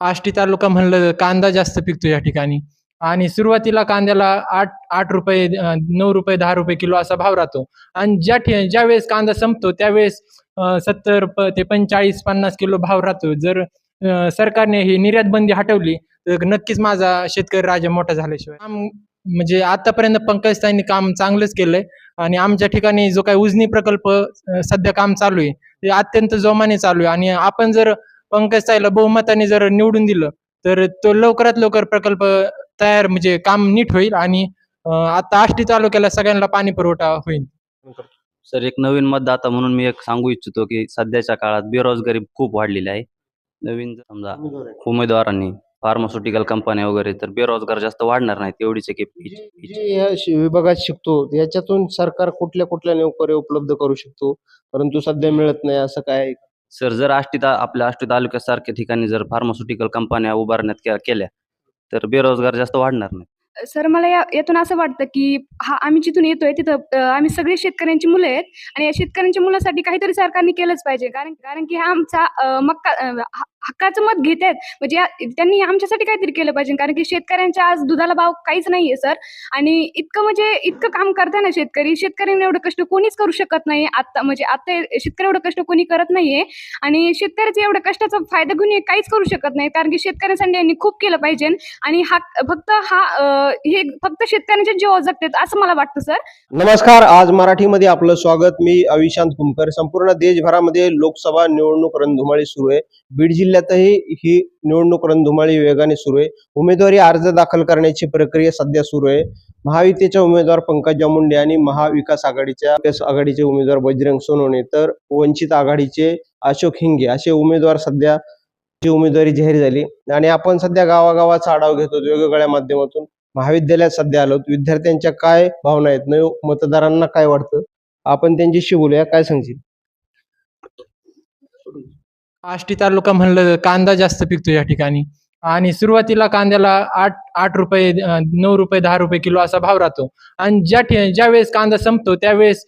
आष्टी तालुका म्हणलं कांदा जास्त पिकतो या ठिकाणी. आणि सुरुवातीला कांद्याला आठ आठ रुपये नऊ रुपये दहा रुपये किलो असा भाव राहतो. आणि ज्या ठि ज्या वेळेस कांदा संपतो त्यावेळेस सत्तर प ते पंचेचाळीस पन्नास किलो भाव राहतो. जर सरकारने ही निर्यात बंदी हटवली तर नक्कीच माझा शेतकरी राजा मोठा झाल्याशिवाय. काम म्हणजे आतापर्यंत पंकजताईंनी काम चांगलंच केलंय. आणि आमच्या ठिकाणी जो काही उजनी प्रकल्प सध्या काम चालू आहे ते अत्यंत जोमाने चालू आहे. आणि आपण जर पंकजताईला बहुमताने जर निवडून दिलं तर तो लवकरात लवकर प्रकल्प तयार म्हणजे काम नीट होईल आणि आता आष्टी तालुक्याला सगळ्यांना पाणी पुरवठा होईल. सर एक नवीन मतदाता म्हणून मी एक सांगू इच्छितो की सध्याच्या काळात बेरोजगारी खूप वाढलेली आहे. नवीन समजा उमेदवारांनी फार्मास्युटिकल कंपन्या वगैरे तर बेरोजगार जास्त वाढणार नाहीत एवढीच शि- विभागात शिकतो याच्यातून सरकार कुठल्या कुठल्या नोकऱ्या उपलब्ध करू शकतो? परंतु सध्या मिळत नाही असं काय? सर जर आष्टी ता आपल्या आष्टी तालुक्यासारख्या ठिकाणी जर फार्मास्युटिकल कंपन्या उभारण्यात के- केल्या तर बेरोजगार जास्त वाढणार नाही सर मला या यातून असं वाटतं की हा आम्ही जिथून येतोय तिथं अ, आम्ही सगळे शेतकऱ्यांची मुलं आहेत आणि या शेतकऱ्यांच्या मुलासाठी काहीतरी सरकारने केलंच पाहिजे. कारण कारण की हा आमचा अ, मक्का अ, हक्काचं मत घेत आहेत. म्हणजे त्यांनी आमच्यासाठी काहीतरी केलं पाहिजे. कारण की शेतकऱ्यांच्या आज दुधाला भाव काहीच नाहीये सर. आणि इतकं म्हणजे इतकं काम करताय ना शेतकरी. शेतकऱ्यांना एवढं कष्ट कोणीच करू शकत नाही. आता म्हणजे आता शेतकरी एवढं कष्ट कोणी करत नाहीये. आणि शेतकऱ्याचे एवढं कष्टाचा फायदा घेऊन काहीच करू शकत नाही. कारण की शेतकऱ्यांसाठी यांनी खूप केलं पाहिजे. आणि हा फक्त हा हे फक्त शेतकऱ्यांच्या जीव जगतात असं मला वाटतं सर. नमस्कार. आज मराठीमध्ये आपलं स्वागत. मी अविशांत कुमकर संपूर्ण देशभरामध्ये लोकसभा निवडणूक रणधुमाळी सुरू आहे. बीड जिल्ह्यातही ही निवडणूक रणधुमाळी वेगाने सुरू आहे. उमेदवारी अर्ज दाखल करण्याची प्रक्रिया सध्या सुरू आहे. महायुतीच्या उमेदवार पंकजा मुंडे आणि महाविकास आघाडीच्या आघाडीचे उमेदवार बजरंग सोनवणे तर वंचित आघाडीचे अशोक हिंगे असे उमेदवार सध्या ची उमेदवारी जाहीर झाली. आणि आपण सध्या गावागावाचा आढावा घेतो वेगवेगळ्या माध्यमातून महाविद्यालयात सध्या आलो विद्यार्थ्यांच्या काय भावना आहेत? नव मतदारांना काय वाटतं? आपण त्यांच्याशी बोलूया. काय सांगशील? आष्टी तालुका म्हणलं कांदा जास्त पिकतो या ठिकाणी. आणि सुरुवातीला कांद्याला आठ आठ रुपये नऊ रुपये दहा रुपये किलो असा भाव राहतो. आणि ज्या ठि ज्या वेळेस कांदा संपतो त्यावेळेस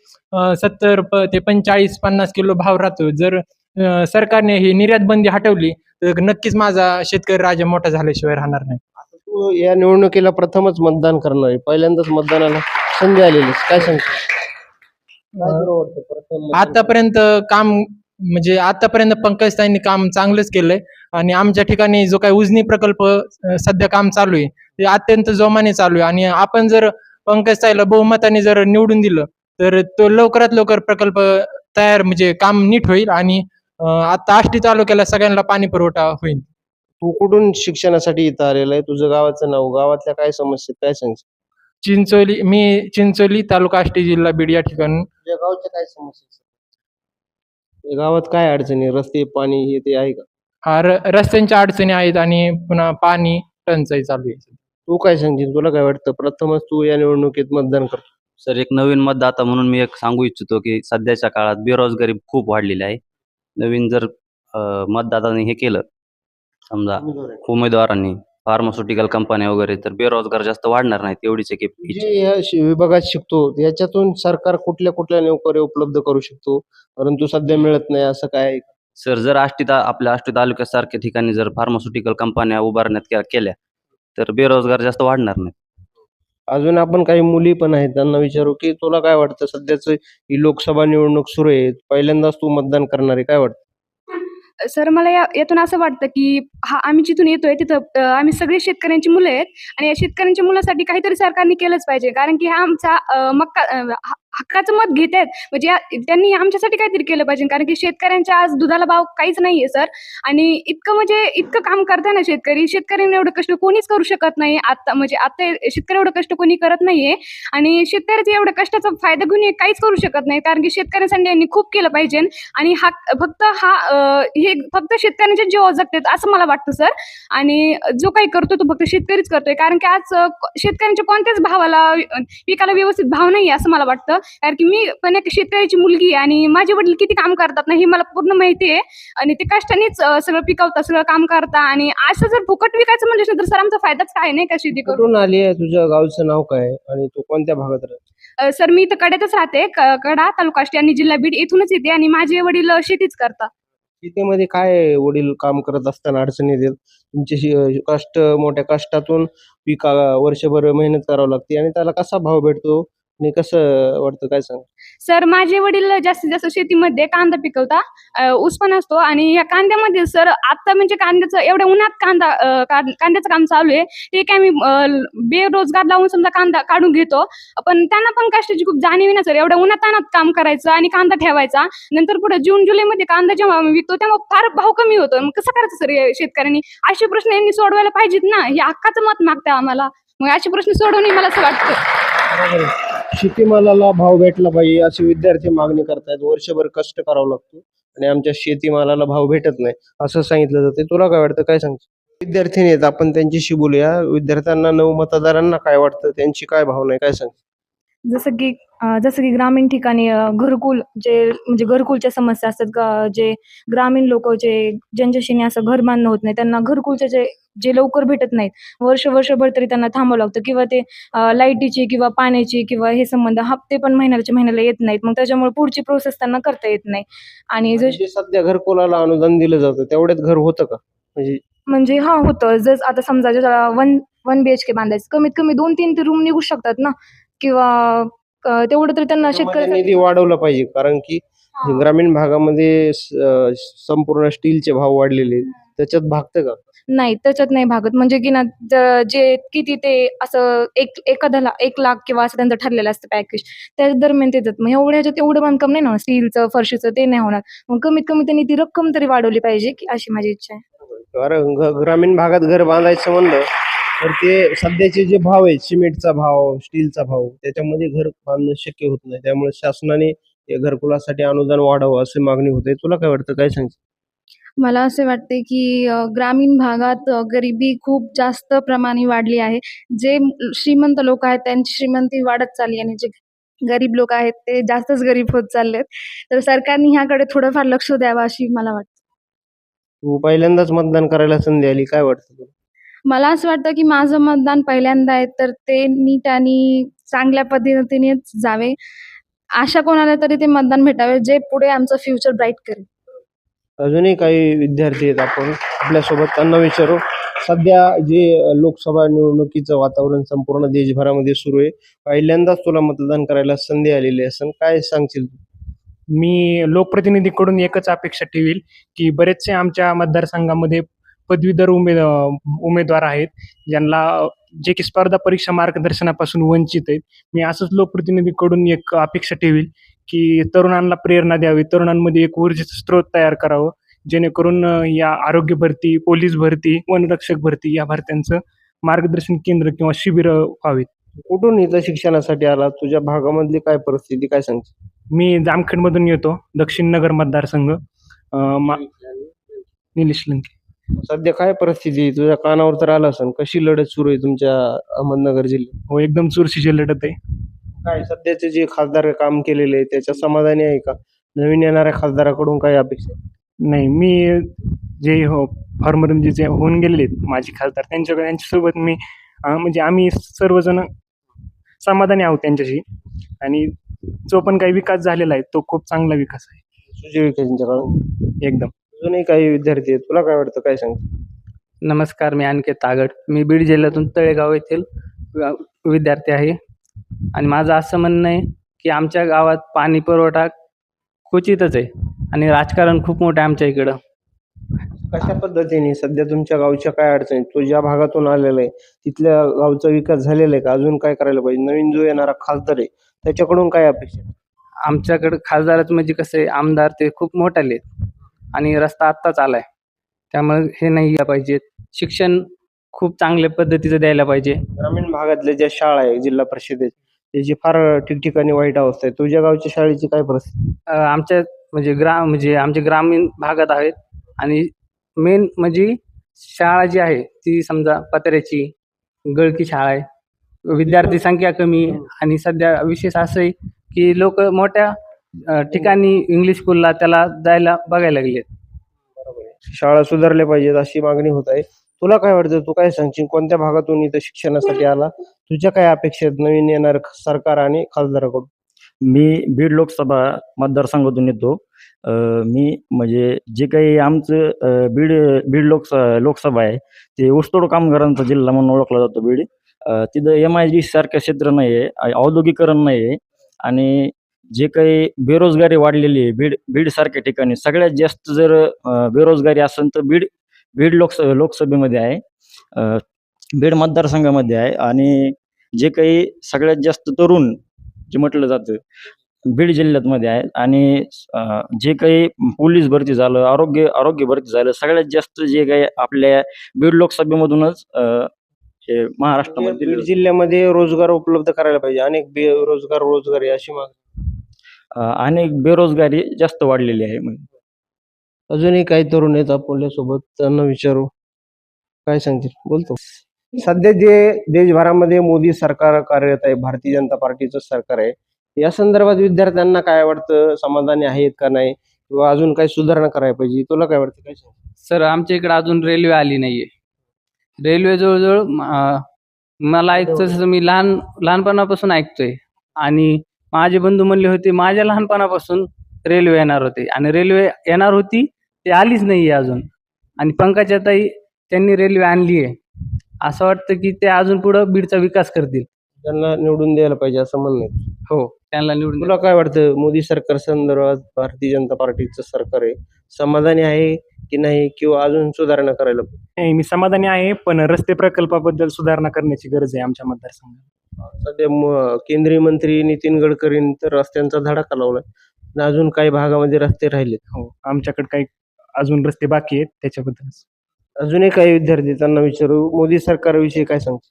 सत्तर ते पंचेचाळीस पन्नास किलो भाव राहतो. जर सरकारने ही निर्यात बंदी हटवली तर नक्कीच माझा शेतकरी राजा मोठा झाल्याशिवाय राहणार नाही. तू या निवडणुकीला प्रथमच मतदान करणार आहे. पहिल्यांदाच मतदानाला संधी आलेली. काय मतदान? आतापर्यंत काम म्हणजे आतापर्यंत पंकजताईंनी काम चांगलंच केलंय. आणि आमच्या ठिकाणी जो काही उजनी प्रकल्प सध्या काम चालू आहे ते अत्यंत जोमाने चालू आहे. आणि आपण जर पंकजताईला बहुमताने जर निवडून दिलं तर तो लवकरात लवकर प्रकल्प तयार म्हणजे काम नीट होईल आणि आता आष्टी तालुक्याला सगळ्यांना पाणी पुरवठा होईल. तू कुठून शिक्षणासाठी इथं आलेला आहे? तुझं गावाचं नाव गावातल्या काय समस्या आहेत? काय सांगशील? चिंचोली मी चिंचोली तालुका आष्टी जिल्हा बीड या ठिकाणी. तुझ्या गावच्या काय समस्या गावात काय अडचणी रस्ते पाणी हे ते आहे का? हा, र- रस्त्यांच्या अडचणी आहेत आणि पुन्हा पाणी टंचाई चालू आहे. तू काय सांगशील? तुला काय वाटतं? प्रथमच तू या निवडणुकीत मतदान करतो सर एक नवीन मतदाता म्हणून मी एक सांगू इच्छितो की सध्याच्या काळात बेरोजगारी खूप वाढलेली आहे. नवीन जर अं, मतदातांनी हे केलं समजा उमेदवारांनी फार्मास्युटिकल कंपन्या वगैरे तर बेरोजगार जास्त वाढणार नाहीत एवढीच एक इच्छा. जे या शि- विभागात शिकतो याच्यातून सरकार कुठल्या कुठल्या नोकऱ्या उपलब्ध करू शकतो परंतु सध्या मिळत नाही असं काय आहे? सर जर आष्टी ता आपल्या आष्टी तालुक्यासारख्या ठिकाणी जर फार्मास्युटिकल कंपन्या उभारण्यात के- केल्या तर बेरोजगार जास्त वाढणार नाहीत अजून आपण काही मुली पण आहेत त्यांना विचारू की तुला काय वाटतं सध्याच ही लोकसभा निवडणूक सुरू आहे पहिल्यांदाच तू मतदान करणार आहे काय वाटतं सर मला या यातून असं वाटतं की हा आम्ही जिथून येतोय तिथं आम्ही सगळे शेतकऱ्यांची मुलं आहेत आणि या शेतकऱ्यांच्या मुलासाठी काहीतरी सरकारने केलंच पाहिजे. कारण की हा आमचा मक्का हक्काचं मत घेत आहेत. म्हणजे या- त्यांनी आमच्यासाठी काहीतरी केलं पाहिजे. कारण की शेतकऱ्यांच्या आज दुधाला भाव काहीच नाहीये सर. आणि इतकं म्हणजे इतकं काम करताय ना शेतकरी. शेतकऱ्यांना एवढं कष्ट कोणीच करू शकत नाही. आता म्हणजे आता शेतकरी एवढं कष्ट कोणी करत नाहीये. आणि शेतकऱ्याचे एवढं कष्टाचा फायदा घेऊन काहीच करू शकत नाही. कारण की शेतकऱ्यांसाठी यांनी खूप केलं पाहिजे. आणि हा फक्त हा हे फक्त शेतकऱ्यांच्या जीव जगतात असं मला वाटतं सर. आणि जो काही करतो तो फक्त शेतकरीच करतोय. कारण की आज शेतकऱ्यांच्या कोणत्याच भावाला पिकाला व्यवस्थित भाव नाही असं मला वाटतं. कारण की मी पण एक शेतकऱ्याची मुलगी आहे आणि माझे वडील किती काम करतात ना हे मला पूर्ण माहिती आहे. आणि ते कष्टानेच सगळं पिकवतात सगळं काम करतात आणि असं जर फुकट विकायचं म्हणलं तर सर आमचा फायदाच काय नाही का शेती करून? कुठून आली आहे? तुझ्या गावचं नाव काय? आणि तू कोणत्या भागात राहते? अ, सर मी इथं कड्यातच राहते क- कडा तालुका आष्टी आणि जिल्हा बीड इथूनच येते आणि माझे वडील शेतीच करतात. शेतीमध्ये काय वडील काम करत असताना अडचणी येतात? तुमचे शि- कष्ट मोठ्या कष्टातून पीक वर्षभर मेहनत करावं लागते आणि त्याला कसा भाव भेटतो? आणि कसं वाटतं काय सांग सर माझे वडील जास्तीत जास्त शेतीमध्ये कांदा पिकवता. अ, ऊस पण असतो आणि या कांद्यामध्ये सर आता म्हणजे कांद्याचं एवढ्या उन्हात कांदा अ, कांद्याचं काम चालू आहे. ते काय मी अ, बेरोजगार लावून समजा कांदा काढून घेतो. पण त्यांना पण कष्टाची खूप जाणीव आहे ना सर. एवढ्या उन्हात तानात काम करायचं आणि कांदा ठेवायचा. नंतर पुढे जून जुलैमध्ये कांदा जेव्हा आम्ही विकतो तेव्हा फार भाव कमी होतो. मग कसं करायचं सर या शेतकऱ्यांनी? असे प्रश्न यांनी सोडवायला पाहिजेत ना. हे हक्काचं मत मागतं आम्हाला. मग असे प्रश्न सोडवणे मला असं वाटतं. शेतीमालाला भाव भेटला पाहिजे असे विद्यार्थी मागणी करतायत. वर्षभर कष्ट करावं लागतो आणि आमच्या शेतीमालाला भाव भेटत नाही असं सांगितलं जाते तुला काय वाटतं? काय सांगतो विद्यार्थी आहेत आपण त्यांच्याशी बोलूया. विद्यार्थ्यांना नऊ मतदारांना काय वाटतं? त्यांची काय भावना आहे? काय सांगतो जसं की जसं की ग्रामीण ठिकाणी घरकुल जे म्हणजे घरकुलच्या समस्या असतात जे ग्रामीण लोक जे ज्यांच्याशी असं घर बांधणं होत नाही त्यांना घरकुलचे जे जे लवकर भेटत नाहीत वर्ष वर्षभर तरी त्यांना थांबावं लागतं. किंवा ते लाईटीची किंवा पाण्याची किंवा हे संबंध हप्ते पण महिन्याच्या महिन्याला येत नाहीत. मग त्याच्यामुळे पुढची प्रोसेस त्यांना करता येत नाही. आणि जे सध्या घरकुलाला अनुदान दिलं जातं तेवढ्यात घर होतं का? म्हणजे म्हणजे हा होतं. जर आता समजा one one B H K बांधायचं कमीत कमी दोन तीन ते रूम निघू शकतात ना. किंवा तेवढं तरी त्यांना शेतकरी निधी वाढवला पाहिजे. कारण की ग्रामीण भागामध्ये स- संपूर्ण स्टीलचे भाव वाढलेले आहेत. त्याच्यात भागतं का? नाही त्याच्यात नाही भागत. म्हणजे की ना ज- जे किती ते असं एक एखाद्याला एक लाख किंवा असं त्यांचं ठरलेलं असतं पॅकेज त्या दरम्यान ते जात मग एवढ्या ह्याच्यात एवढं बांधकाम नाही ना स्टीलचं फरशीचं ते नाही होणार. मग कमीत कमी त्यांनी ती रक्कम तरी वाढवली पाहिजे की अशी माझी इच्छा आहे. कारण घ- ग्रामीण भागात घर बांधायचं म्हणलं तर ते सध्याचे जे भाव आहेत सिमेंटचा भाव स्टीलचा भाव त्याच्यामध्ये घर बांधणं शक्य होत नाही. त्यामुळे शासनाने या घरकुलासाठी अनुदान वाढावं अशी मागणी होते. तुला काय वाटतं? काय सांगते मला असे वाटते की ग्रामीण भागात गरिबी खूप जास्त प्रमाणे वाढली आहे. जे श्रीमंत लोक आहेत त्यांची श्रीमंती वाढत चालली आणि जे गरीब लोक आहेत ते जास्तच गरीब होत चाललेत तर सरकारने ह्याकडे थोडंफार लक्ष द्यावं अशी मला वाटतं. तू पहिल्यांदाच मतदान करायला संधी आली. काय वाटतं तुला? मला असं वाटतं की माझं मतदान पहिल्यांदा आहे तर ते नीट आणि चांगल्या पद्धतीनेच जावे. अशा कोणाला तरी ते मतदान भेटावे जे पुढे आमचं फ्युचर ब्राईट करेल. अजूनही काही विद्यार्थी आहेत आपण आपल्यासोबत त्यांना विचारू. सध्या जे लोकसभा निवडणुकीचं वातावरण संपूर्ण देशभरामध्ये सुरू आहे. पहिल्यांदाच तुला मतदान करायला संधी आलेली असेल काय सांगशील तू? मी लोकप्रतिनिधीकडून एकच अपेक्षा ठेवील की बरेचसे आमच्या मतदारसंघामध्ये पदवीधर उमेद उमेदवार आहेत. ज्यांना जे की स्पर्धा परीक्षा मार्गदर्शनापासून वंचित आहेत. मी असंच लोकप्रतिनिधीकडून एक अपेक्षा ठेवील की तरुणांना प्रेरणा द्यावी. तरुणांमध्ये एक ऊर्जेचं स्रोत तयार करावं. जेणेकरून या आरोग्य भरती पोलीस भरती वनरक्षक भरती या भरत्यांचं मार्गदर्शन केंद्र किंवा शिबिरं व्हावीत. कुठून इथं शिक्षणासाठी आला तुझ्या भागामधली काय परिस्थिती काय सांगशील? मी जामखेडमधून येतो. दक्षिण नगर मतदारसंघ. निलेश लंके. सध्या काय परिस्थिती आहे? तुझ्या कानावर तर आलं असेल. कशी लढत सुरू आहे तुमच्या अहमदनगर जिल्ह्यात? हो एकदम चुरशीची लढत आहे. काय सध्याचे जे खासदार काम केलेले आहे त्याच्या समाधानी आहे का? नवीन येणाऱ्या खासदाराकडून काय अपेक्षा आहे? नाही मी जे हो फॉर्मर जे होऊन गेलेले आहेत माझे खासदार त्यांच्याकडे त्यांच्यासोबत मी अं, म्हणजे आम्ही सर्वजण समाधानी आहोत त्यांच्याशी. आणि जो पण काही विकास झालेला आहे तो खूप चांगला विकास आहे. सुजय विखेंच्या काळात एकदम. अजूनही काही विद्यार्थी आहेत. तुला काय वाटतं? काय सांग नमस्कार मी अनिकेत तागड. मी बीड जिल्ह्यातून तळेगाव येथील विद्यार्थी आहे. आणि माझं असं म्हणणं आहे की आमच्या गावात पाणी पुरवठा क्वचितच आहे आणि राजकारण खूप मोठं आहे आमच्या इकडं. कशा पद्धतीने? सध्या तुमच्या गावच्या काय अडचणी तो ज्या भागातून आलेला आहे तिथल्या गावचा विकास झालेला आहे का? अजून काय करायला पाहिजे? नवीन जो येणारा खासदार आहे त्याच्याकडून काय अपेक्षा? आमच्याकडं खासदारच म्हणजे कसं आहे आमदार ते खूप मोठाले आहेत. आणि रस्ता आत्ताच आला आहे त्यामुळे हे नाही या पाहिजेत. शिक्षण खूप चांगल्या पद्धतीचं द्यायला पाहिजे. ग्रामीण भागातल्या ज्या शाळा आहे जिल्हा परिषदेत त्याची फार ठिकठिकाणी वाईट अवस्था आहे तुझ्या गावच्या शाळेची काय परिस्थिती? अ, आमच्या म्हणजे ग्रा म्हणजे आमच्या ग्रामीण भागात आहेत. आणि मेन म्हणजे शाळा जी आहे ती समजा पत्र्याची गळकी शाळा आहे. विद्यार्थी संख्या कमी आहे. आणि सध्या विशेष असं आहे की लोक मोठ्या अ, ठिकाणी इंग्लिश स्कूलला त्याला जायला बघायला लागलेत शाळा सुधारल्या पाहिजेत अशी मागणी होत आहे. तुला काय वाटतं? तू काय सांगशील? कोणत्या भागातून इथं शिक्षणासाठी आला? तुझ्या काय अपेक्षा आहेत? नवीन येणार सरकार आणि खासदाराकडून? मी बीड लोकसभा मतदारसंघातून येतो. अ, मी म्हणजे जे काही आमचं अ, बीड बीड लोकस लोकसभा आहे ते ऊसतोड कामगारांचा जिल्हा म्हणून ओळखला जातो बीड. अ, तिथं एम आय डी सारखं क्षेत्र नाही आहे औद्योगिकरण नाही आहे आणि जे काही बेरोजगारी वाढलेली आहे बीड बीडसारख्या ठिकाणी सगळ्यात जास्त जर बेरोजगारी असेल तर बीड बीड लोकस लोकसभेमध्ये आहे. बीड मतदारसंघामध्ये आहे आणि जे काही सगळ्यात जास्त तरुण जे म्हटलं जातं बीड जिल्ह्यातमध्ये आहे आणि जे काही पोलीस भरती झालं आरोग्य आरोग्य भरती झालं सगळ्यात जास्त जे काही आपल्या बीड लोकसभेमधूनच अ, हे महाराष्ट्रामध्ये बीड जिल्ह्यामध्ये रोजगार उपलब्ध करायला पाहिजे. अनेक बेरोजगार रोजगार अशी मागणी अनेक बेरोजगारी जास्त वाढलेली आहे म्हणजे अजूनही काही तरुण आहेत आपल्यासोबत त्यांना विचारू. काय सांगतील बोलतो सध्या जे देशभरामध्ये मोदी सरकार कार्यरत आहे भारतीय जनता पार्टीचं सरकार आहे या संदर्भात विद्यार्थ्यांना काय वाटतं? समाधानी आहेत का नाही? किंवा अजून काही सुधारणा करायला पाहिजे? तुला काय वाटतं? काय सांग सर आमच्या इकडे अजून रेल्वे आली नाहीये. रेल्वे जवळजवळ म- अं, मला ऐकतं तसं मी लहान लहानपणापासून ऐकतोय. आणि माझे बंधू म्हणले होते माझ्या लहानपणापासून रेल्वे येणार होते. आणि रेल्वे येणार होती ते आलीच नाहीये अजून. आणि पंकजा ताई त्यांनी रेल्वे आणली आहे असं वाटतं की ते अजून पुढं बीडचा विकास करतील. त्यांना निवडून द्यायला पाहिजे असं म्हणणं आहे. हो त्यांना निवडून तुला काय वाटतं? मोदी सरकार संदर्भात भारतीय जनता पार्टीचं सरकार आहे. समाधानी आहे की नाही किंवा अजून सुधारणा करायला पाहिजे? नाही मी समाधानी आहे पण रस्ते प्रकल्पाबद्दल सुधारणा करण्याची गरज आहे आमच्या मतदारसंघात. सध्या म- केंद्रीय मंत्री नितीन गडकरींनी तर रस्त्यांचा धडाका लावलाय. आणि अजून काही भागामध्ये रस्ते राहिलेत. हो आमच्याकडे काही अजून रस्ते बाकी आहेत त्याच्याबद्दल अजूनही काही विद्यार्थी त्यांना विचारू. मोदी सरकारविषयी काय सांगतो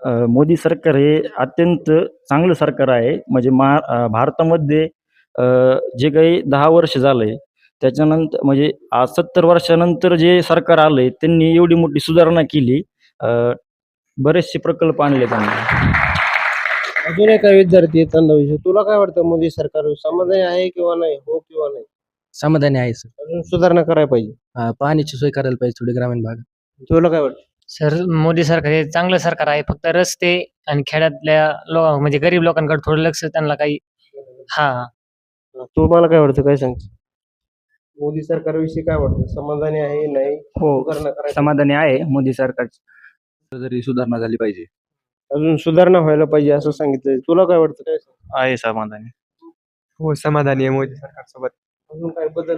अ, मोदी सरकार हे अत्यंत चांगलं सरकार आहे. म्हणजे महा अ, भारतामध्ये अ, जे काही दहा वर्ष झालंय त्याच्यानंतर म्हणजे आज सत्तर वर्षानंतर जे सरकार आलंय त्यांनी एवढी मोठी सुधारणा केली. अ, बरेचसे प्रकल्प आणले त्यांनी. अजूनही काही विद्यार्थी त्यांना विचारू. तुला काय वाटतं मोदी सरकार समाधानी आहे किंवा नाही? हो किंवा नाही? समाधानी आहे सर. अजून सुधारणा करायला पाहिजे. अं, पाण्याची सोय करायला पाहिजे थोडी ग्रामीण भागात. तुला काय वाटतं? सर मोदी सरकार हे चांगलं सरकार आहे फक्त रस्ते आणि खेड्यातल्या लो म्हणजे गरीब लोकांकडे थोडं लक्ष त्यांना काही हा. तुम्हाला काय वाटतं काय सांगतो मोदी सरकारविषयी काय वाटतं? समाधानी आहे नाही? हो सुधारणा करायला समाधानी आहे मोदी सरकार. जरी सुधारणा झाली पाहिजे अजून सुधारणा व्हायला पाहिजे असं सांगितलं तुला काय वाटतं? काय? आहे समाधानी. हो समाधानी आहे मोदी सरकारसोबत. अजून काय बदल?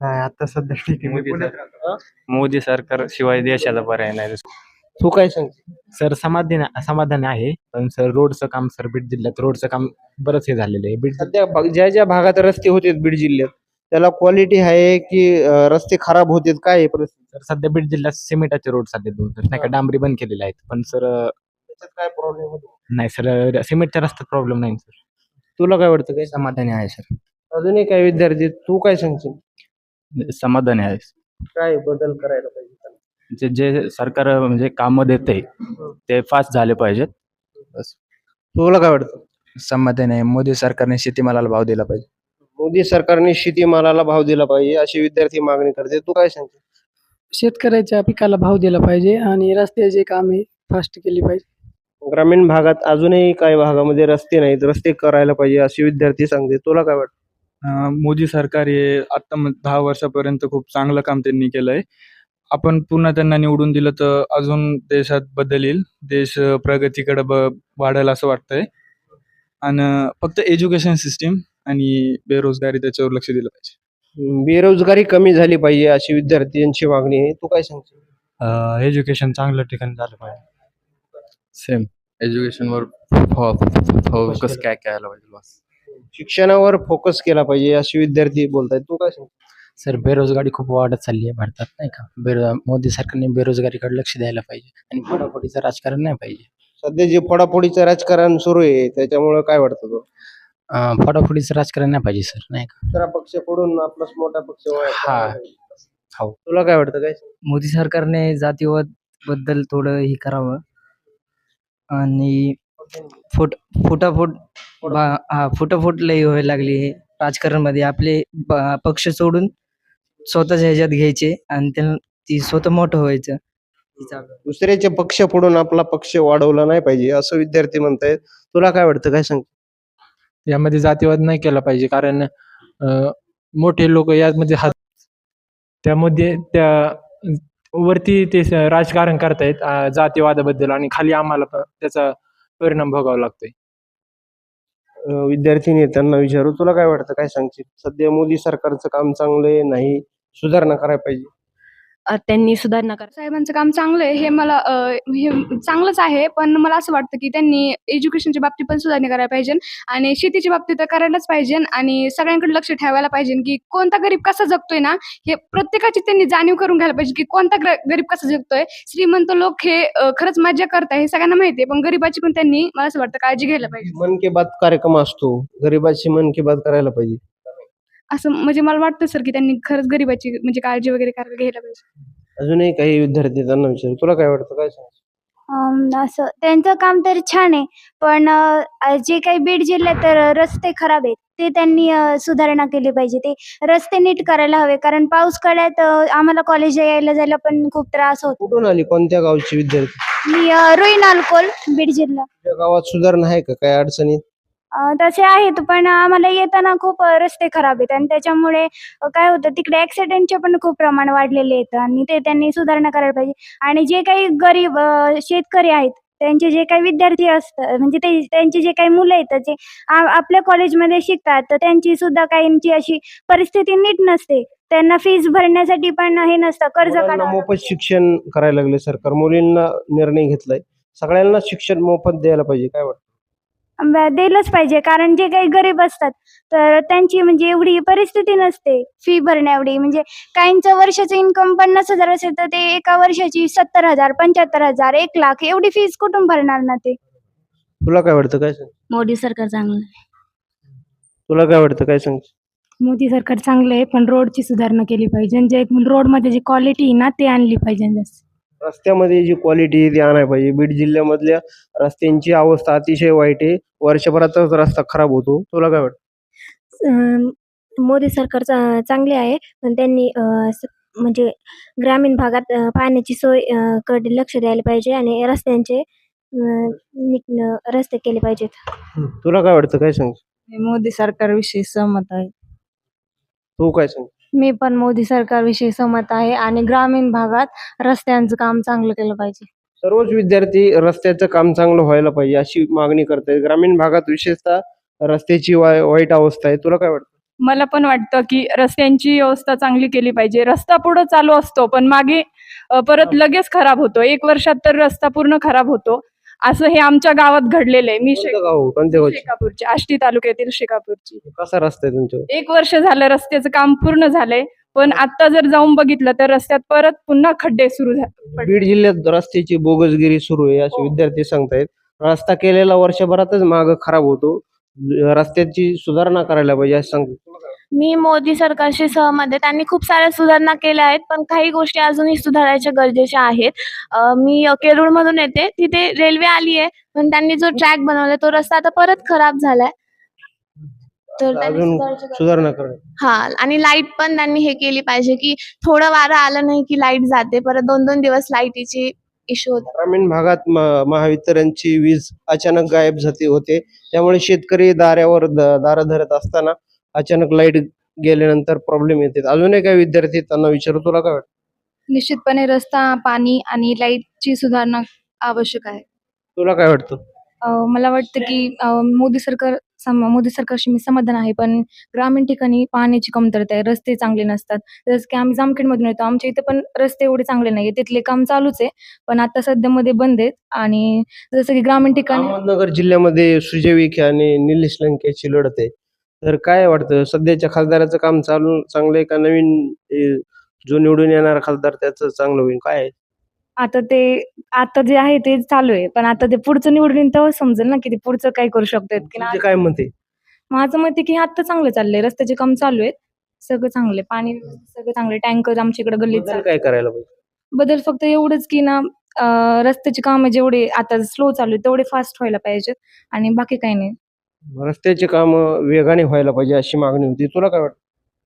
नाही आता सध्या ठीक आहे. मोदी हा? मोदी सरकार शिवाय देशाचा पर्याय नाही. तू काय सांगतो सर समाधान समाधान आहे. पण सर रोडचं काम सर बीड जिल्ह्यात रोडचं काम बरंच हे झालेलं आहे. बीड सध्या भाग- ज्या ज्या भागात रस्ते होते बीड जिल्ह्यात त्याला क्वालिटी आहे की अं, रस्ते खराब होते काय आहे परिस्थिती? सर सध्या बीड जिल्ह्यात सिमेंटाचे रोड चालले दोन तर नाही का डांबरी बंद केलेले आहेत. पण सर काय प्रॉब्लेम होतो? नाही सर सिमेंटच्या रस्त्यात प्रॉब्लेम नाही सर. तुला काय वाटतं काय समाधानी आहे सर? अजूनही काही विद्यार्थी आहेत. तू काय सांगशील? समाधानी आहे. काय बदल करायला पाहिजे? जे जे सरकार म्हणजे कामं देते ते फास्ट झाले पाहिजेत. तुला काय वाटतं? समाधानी आहे. मोदी सरकारने शेतीमालाला भाव दिला पाहिजे. मोदी सरकारने शेतीमालाला भाव दिला पाहिजे अशी विद्यार्थी मागणी करते. तू काय सांगशील? शेतकऱ्याच्या पिकाला भाव दिला पाहिजे आणि रस्त्याचे कामे फास्ट केली पाहिजे. ग्रामीण भागात अजूनही काही भागामध्ये रस्ते नाहीत. रस्ते करायला पाहिजे अशी विद्यार्थी सांगते. तुला काय वाटतं? अं, मोदी सरकार हे आता म- दहा वर्षापर्यंत खूप चांगलं काम त्यांनी केलंय. आपण पुन्हा त्यांना निवडून दिलं तर अजून देशात बदल येईल देश अं, प्रगतीकडे ब वाढेल असं वाटतंय. आणि फक्त एज्युकेशन सिस्टीम आणि बेरोजगारी त्याच्यावर लक्ष दिलं पाहिजे. हम्म, बेरोजगारी कमी झाली पाहिजे अशी विद्यार्थ्यांची मागणी आहे. तू काय सांगशील? एज्युकेशन चांगल्या ठिकाणी झालं पाहिजे. सेम एज्युकेशनवर फोकस काय करायला पाहिजे बस शिक्षणावर फोकस केला पाहिजे अशी विद्यार्थी बोलतायत. तू काय सर बेरोजगारी खूप वाढत चालली आहे भारतात नाही का? बेरो मोदी सरकारने बेरोजगारीकडे लक्ष द्यायला पाहिजे आणि फोडाफोडीचं राजकारण नाही पाहिजे. सध्या जे फोडाफोडीचं राजकारण सुरू आहे त्याच्यामुळे काय वाटतं तो अं, फोडाफोडीचं राजकारण नाही पाहिजे सर नाही का? दुसरा पक्ष पडून आपला मोठा पक्ष व्हायचा. हा. हो. तुला काय वाटतं काय? मोदी सरकारने जातीवादबद्दल थोडं हे करावं. आणि फुट फुटाफूट बा- हा फुटाफूट लई व्हायला लागली आहे राजकारणमध्ये. आपले पक्ष सोडून स्वतःच्या ह्याच्यात घ्यायचे आणि त्यांना ती स्वतः मोठं व्हायचं. दुसऱ्याचे पक्ष पडून आपला पक्ष वाढवला नाही पाहिजे असं विद्यार्थी म्हणतायत. तुला काय वाटतं? काय सांग यामध्ये जातीवाद नाही केला पाहिजे कारण मोठे लोक यामध्ये हात त्यामध्ये त्या वरती ते राजकारण करतायत जातीवादाबद्दल आणि खाली आम्हाला त्याचा परिणाम भोगावा लागतोय. विद्यार्थी नेत्यांना विचारू तुला काय वाटतं? काय सांगशील? सध्या मोदी सरकारचं काम चांगलं आहे नाही सुधारणा करायला पाहिजे. त्यांनी सुधारणा करा साहेबांचं काम चांगलं आहे हे मला अ, हे चांगलंच आहे पण मला असं वाटतं की त्यांनी एज्युकेशनच्या बाबतीत पण सुधारणा करायला पाहिजे आणि शेतीच्या बाबतीत तर करायलाच पाहिजे आणि सगळ्यांकडे लक्ष ठेवायला पाहिजे की कोणता गरीब कसा जगतोय ना हे प्रत्येकाची त्यांनी जाणीव करून घ्यायला पाहिजे की कोणता ग्र- गरीब कसा जगतोय. श्रीमंत लोक हे खरंच मजा करताय हे सगळ्यांना माहिती आहे पण गरीबाची पण त्यांनी मला असं वाटतं काळजी घ्यायला पाहिजे. मन की बात कार्यक्रम असतो गरीबाची मन की बात करायला पाहिजे. असं म्हणजे मला वाटतं सर की त्यांनी खरंच गरीबाची म्हणजे काळजी वगैरे करायला घ्यायला पाहिजे. अजूनही काही विद्यार्थी त्यांना विचारू. तुला काय वाटतं? काय सांग असं त्यांचं काम तर छान आहे पण अ, जे काही बीड जिल्ह्यात तर रस्ते खराब आहेत ते त्यांनी अ, सुधारणा केली पाहिजे. ते रस्ते नीट करायला हवे कारण पाऊस काळात अ, आम्हाला कॉलेज यायला जायला पण खूप त्रास होतो. कुठून आली? कोणत्या गावची विद्यार्थी? मी अ, रुईन अल्कोल बीड जिल्हा. तुझ्या गावात सुधारणा आहे का? काय अडचणी तसे आहेत पण आम्हाला येताना खूप रस्ते खराब आहेत आणि त्याच्यामुळे काय होतं तिकडे ऍक्सिडेंटचे पण खूप प्रमाण वाढलेले आहेत आणि ते त्यांनी सुधारणा करायला पाहिजे. आणि जे काही गरीब अ, शेतकरी आहेत त्यांचे जे काही विद्यार्थी असतात म्हणजे ते त्यांची जे काही मुलं आहेत जे आ- आपल्या कॉलेजमध्ये शिकतात तर त्यांची सुद्धा काहींची अशी परिस्थिती नीट नसते. त्यांना फीस भरण्यासाठी पण हे नसतं कर्ज मुलांना काढावं मोफत शिक्षण करायला लागले सरकार. मुलींना निर्णय घेतलाय. सगळ्यांना शिक्षण मोफत द्यायला पाहिजे काय वाटतं? दिलंच पाहिजे. कारण जे काही गरीब असतात तर त्यांची म्हणजे एवढी परिस्थिती नसते फी भरण्या एवढी म्हणजे काहींचं वर्षाचं इन्कम पन्नास हजार असेल तर ते एका वर्षाची सत्तर हजार पंच्याहत्तर हजार एक लाख एवढी फीज कुठून भरणार ना ते? तुला काय वाटतं? काय सांग? मोदी सरकार चांगलं तुला काय वाटतं? काय सांग? मोदी सरकार चांगलं आहे पण रोडची सुधारणा केली पाहिजे. आणि जे रोडमध्ये जी क्वालिटी आहे ना ते आणली पाहिजे जास्त. रस्त्यामध्ये जी क्वालिटी आहे ती आणायला पाहिजे. बीड जिल्ह्यामधल्या रस्त्यांची अवस्था अतिशय वाईट आहे. वर्षभरातच रस्ता खराब होतो. तुला काय वाटतं? मोदी सरकार चांगले आहे पण त्यांनी म्हणजे ग्रामीण भागात पाण्याची सोयकडे लक्ष द्यायला पाहिजे आणि रस्त्यांचे नीट रस्ते केले पाहिजेत. तुला काय वाटतं? काय सांग मोदी सरकारविषयी सहमत आहे. तू काय सांग मी पण मोदी सरकारविषयी सहमत आहे आणि ग्रामीण भागात रस्त्यांचं काम चांगलं केलं पाहिजे. सर्वच विद्यार्थी रस्त्याचं काम चांगलं व्हायला पाहिजे अशी मागणी करतायत. ग्रामीण भागात विशेषतः रस्त्याची वाईट अवस्था आहे. तुला काय वाटतं? मला पण वाटतं की रस्त्यांची व्यवस्था चांगली केली पाहिजे. रस्ता पुढं चालू असतो पण मागे अ, परत लगेच खराब होतो. एक वर्षात तर रस्ता पूर्ण खराब होतो. असं हे आमच्या गावात घडलेलं आहे. मी कोणतं गाव? कोणत्या गावची? शेकापूरची आष्टी तालुक्यातील शेकापूरची. कसा रस्ता आहे तुमच्या? एक वर्ष झालं रस्त्याचं काम पूर्ण झालंय. पण आता जर जाऊन बघितलं तर रस्त्यात परत पुन्हा खड्डे सुरू झाले बीड जिल्ह्यात रस्त्याची बोगसगिरी सुरू आहे असे विद्यार्थी सांगतायत. रस्ता केलेला वर्षभरातच माग खराब होतो. रस्त्याची सुधारणा करायला पाहिजे असं सांगतो मी मोदी सरकारशी सहमत आहे. त्यांनी खूप साऱ्या सुधारणा केल्या आहेत पण काही गोष्टी अजूनही सुधारायच्या गरजेच्या आहेत. अ, मी केरूळमधून येते. तिथे रेल्वे आली आहे पण त्यांनी जो ट्रॅक बनवलाय तो रस्ता आता परत खराब झालाय. तर त्यांनी अजून सुधारायच्या गरज- सुधारणा करा हा आणि लाइट पण त्यांनी हे केली पाहिजे की थोडं वारं आलं नाही की लाइट जाते. परत दोन दोन दिवस लाईटीची इश्यू होतात ग्रामीण भागात म- महावितरणची वीज अचानक गायब झाते होते. त्यामुळे शेतकरी दाऱ्यावर द- दारं धरत असताना अचानक लाइट गेल्यानंतर प्रॉब्लेम येतात अजूनही काही विद्यार्थी त्यांना विचारू तुला काय वाटतं? निश्चितपणे रस्ता पाणी आणि लाईटची सुधारणा आवश्यक आहे. तुला काय वाटतं? अं, मला वाटतं की अं, मोदी सरकार सम मोदी सरकारशी मी समाधान आहे पण ग्रामीण ठिकाणी पाण्याची कमतरता आहे रस्ते चांगले नसतात. जसं की आम्ही जामखेडमधून येतो आमच्या इथे पण रस्ते एवढे चांगले नाही तिथले काम चालूच आहे पण आता सध्या मध्ये बंद आहेत. आणि जसं की ग्रामीण ठिकाणी अहमदनगर जिल्ह्यामध्ये सुजय विखे आणि निलेश लंकेची लढत आहे. तर काय वाटतं? सध्याच्या खासदाराचं काम चालू चांगलं आहे का? नवीन ए, जो निवडून येणारा खासदार त्याचं चांगलं होईल? काय आहे? आता ते आता जे आहे ते चालू आहे. पण आता ते पुढचं निवडून येईल तेव्हा समजेल ना की ते पुढचं काय करू शकतात की नाही. काय आहे? माझं मत आहे की आता चांगलं चाललंय. रस्त्याचे काम चालू आहेत. सगळं चांगलं आहे. पाणी सगळं चांगलं टँकर आमच्या इकडे गल्लीत बदल चालू काय करायला पाहिजे? बदल फक्त एवढंच की ना अं, रस्त्याची कामं जेवढे आता स्लो चालू आहे तेवढे फास्ट व्हायला पाहिजेत. आणि बाकी काही नाही. रस्त्याचे काम वेगाने व्हायला पाहिजे अशी मागणी होती. तुला काय वाटतं?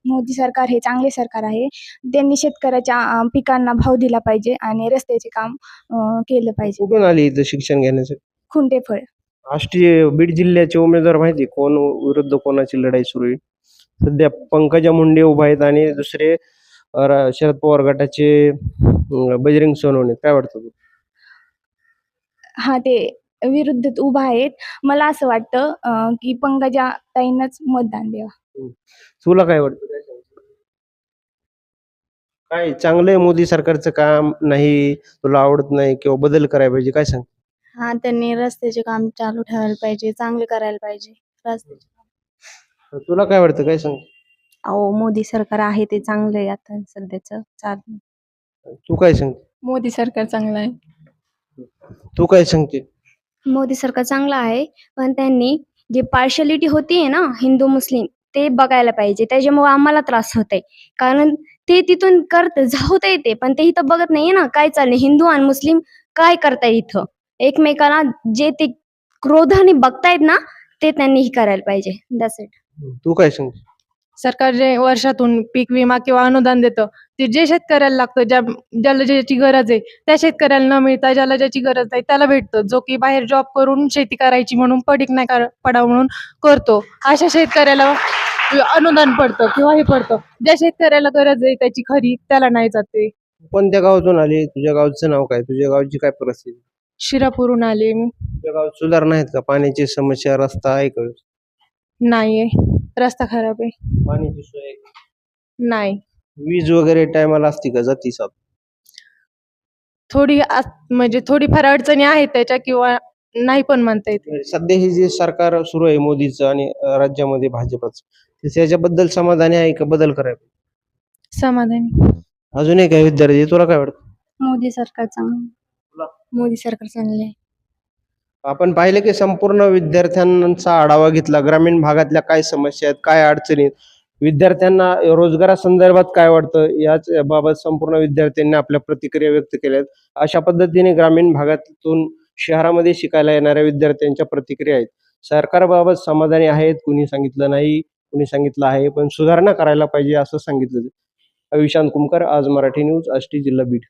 मोदी सरकार हे चांगले सरकार आहे. त्यांनी शेतकऱ्याच्या अं, पिकांना भाव दिला पाहिजे आणि रस्त्याचे काम अं, केलं पाहिजे. कुठून आली इथं शिक्षण घेण्यासाठी? खुंटे फळ आष्टी बीड जिल्ह्याचे उमेदवार माहिती कोण विरुद्ध कोणाची लढाई सुरू आहे? सध्या पंकजा मुंडे उभा आहेत आणि दुसरे अ, रा- शरद पवार गटाचे अ, बजरंग सोनवणे काय वाटतं तुला? हा ते विरुद्ध उभा आहेत. मला असं वाटतं अं, की पंकजा ताईंनाच मतदान द्यावं. तुला काय वाटतं? काय चांगलं आहे मोदी सरकारचं काम नाही तुला आवडत नाही किंवा बदल करायला पाहिजे काय सांग? हा त्यांनी रस्त्याचे काम चालू ठेवायला पाहिजे चांगले करायला पाहिजे. रस्त्याचे तुला काय वाटतं काय सांग? अहो मोदी सरकार आहे ते चांगलं आहे आता सध्याचं चालू. तू काय सांग? मोदी सरकार चांगलं आहे. तू काय सांगते? मोदी सरकार चांगलं आहे पण त्यांनी जे पार्शलिटी होती ना हिंदू मुस्लिम ते बघायला पाहिजे. त्याच्यामुळे आम्हाला त्रास होत कारण ते तिथून करत होत तर येते पण ते इथं बघत नाहीये ना काय चाललंय? हिंदू आणि मुस्लिम काय करताय इथं? एकमेकाला जे ते क्रोधाने बघतायत ना ते त्यांनी ही करायला पाहिजे. दॅट्स इट तू काय सांग सरकार जे वर्षातून पीक विमा किंवा अनुदान देतं ते जे शेतकऱ्याला लागतं ज्या ज्याला ज्याची गरज आहे त्या शेतकऱ्याला न मिळता ज्याला ज्याची गरज आहे त्याला भेटतं जो की बाहेर जॉब करून शेती करायची म्हणून पडीक नाही कर- पडावं म्हणून करतो. अशा शेतकऱ्याला अनुदान पडतं किंवा हे पडतं. ज्या शेतकऱ्याला गरज आहे त्याची खरी त्याला नाही जाते कोणत्या गावातून आले? तुझ्या गावचं नाव काय? तुझ्या गावची काय परिस्थिती? शिरापूरून आले मी. तुझ्या गावात सुधारणा आहेत का? पाण्याची समस्या रस्ता आहे का नाहीये. रस्ता खराब आहे. पाण्याची सोय. आहे का? नाही. वीज वगैरे टायमाला असते का जाती साप? थोडी आत- म्हणजे थोडीफार अडचणी आहेत त्याच्या किंवा नाही पण म्हणता येते. सध्या हे जे सरकार सुरू आहे मोदीचं आणि अं, राज्यामध्ये भाजपचं त्याच्याबद्दल समाधानी आहे का बदल करायला? समाधानी. अजूनही काही विद्यार्थी तुला काय वाटतं? मोदी सरकार चांगलं मोदी सरकार चांगले आहे. आपण पाहिलं की संपूर्ण विद्यार्थ्यांचा आढावा घेतला. ग्रामीण भागातल्या काय समस्या आहेत काय अडचणी आहेत? विद्यार्थ्यांना रोजगारासंदर्भात काय वाटतं? याच बाबत संपूर्ण विद्यार्थ्यांनी आपल्या प्रतिक्रिया व्यक्त केल्या आहेत. अशा पद्धतीने ग्रामीण भागातून शहरामध्ये शिकायला येणाऱ्या विद्यार्थ्यांच्या प्रतिक्रिया आहेत. सरकारबाबत समाधानी आहेत? कुणी सांगितलं नाही. कुणी सांगितलं आहे. पण सुधारणा करायला पाहिजे असं सांगितलं अविशांत कुमकर आज मराठी न्यूज आष्टी जिल्हा बीड.